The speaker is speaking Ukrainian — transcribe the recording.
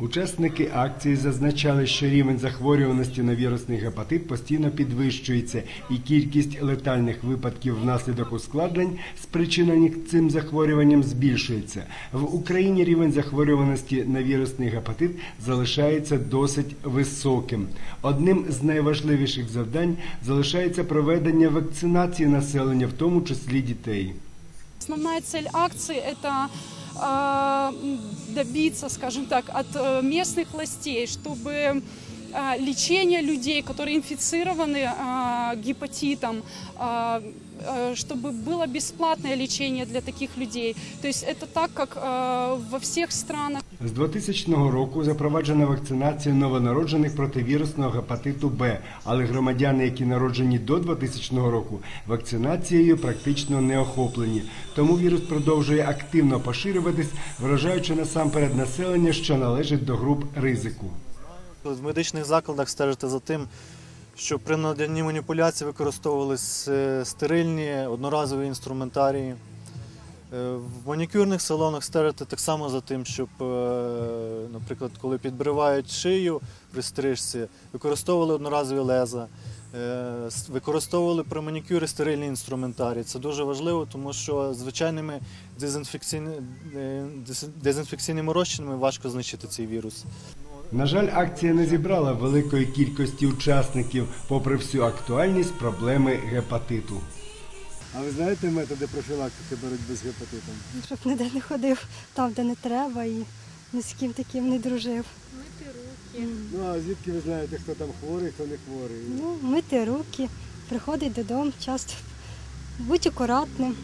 Учасники акції зазначали, що рівень захворюваності на вірусний гепатит постійно підвищується, і кількість летальних випадків внаслідок ускладнень, спричинених цим захворюванням, збільшується. В Україні рівень захворюваності на вірусний гепатит залишається досить високим. Одним з найважливіших завдань залишається проведення вакцинації населення, в тому числі дітей. Основная цель акции – это э, добиться, скажем так, от э, местных властей, чтобы э, лечение людей, которые инфицированы э, гепатитом, э, э, чтобы было бесплатное лечение для таких людей. То есть это так, как э, во всех странах. З 2000 року запроваджена вакцинація новонароджених проти вірусного гепатиту Б, але громадяни, які народжені до 2000 року, вакцинацією практично не охоплені. Тому вірус продовжує активно поширюватись, вражаючи насамперед населення, що належить до груп ризику. В медичних закладах стежити за тим, що при наданні маніпуляцій використовувались е, стерильні одноразові інструментарії. Е, В манікюрних салонах стежити так само за тим, щоб, е, наприклад, коли підбривають шию при стрижці, використовували одноразові леза, е, використовували при манікюрі стерильні інструментарії. Це дуже важливо, тому що звичайними дезінфекційни- дезінфекційними розчинами важко знищити цей вірус. На жаль, акція не зібрала великої кількості учасників, попри всю актуальність проблеми гепатиту. А ви знаєте методи профілактики боротьби з гепатитом? щоб ніде не ходив там, де не треба, і ні з ким таким не дружив. Мити руки. Ну а звідки ви знаєте, хто там хворий, хто не хворий? Ну, мити руки, приходить додому часто, будь акуратним,